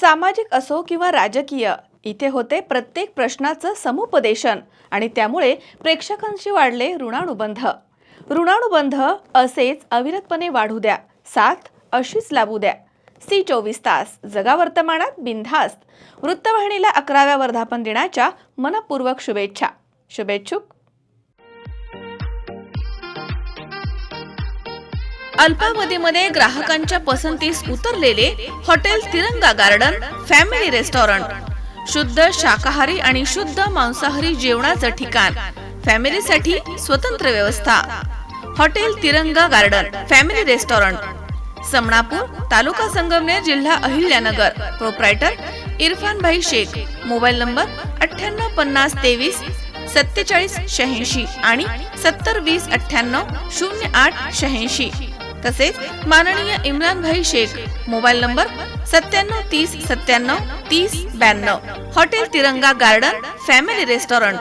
सामाजिक असो किंवा राजकीय इथे होते प्रत्येक प्रश्नाचं समुपदेशन आणि त्यामुळे प्रेक्षकांशी वाढले ऋणानुबंध. ऋणानुबंध असेच अविरतपणे वाढू द्या साथ अशीच लाभू द्या. सी चोवीस तास जगा वर्तमानात बिनधास्त. वृत्तवाहिनीला अकराव्या वर्धापन दिनाच्या मनपूर्वक शुभेच्छा. शुभेच्छुक. अल्पावधीमध्ये ग्राहकांच्या पसंतीस उतरलेले hotel Tiranga garden family restaurant. शुद्ध शाकाहारी आणि शुद्ध मांसाहारी जेवणाचं ठिकाण. फॅमिलीसाठी स्वतंत्र व्यवस्था. Hotel Tiranga garden family restaurant. Samanapur taluka Sangamner जिल्हा अहिल्यानगर. प्रोप्रायटर इरफान भाई शेख. मोबाईल नंबर अठ्ठ्याण्णव पन्नास तेवीस सत्तेचाळीस शहाऐंशी आणि सत्तर वीस अठ्ठ्याण्णव शून्य आठ शहाऐंशी. तसेच माननीय इम्रान भाई शेख मोबाईल नंबर सत्त्याण्णव तीस सत्त्याण्णव तीस ब्याण्णव. Hotel Tiranga garden family restaurant.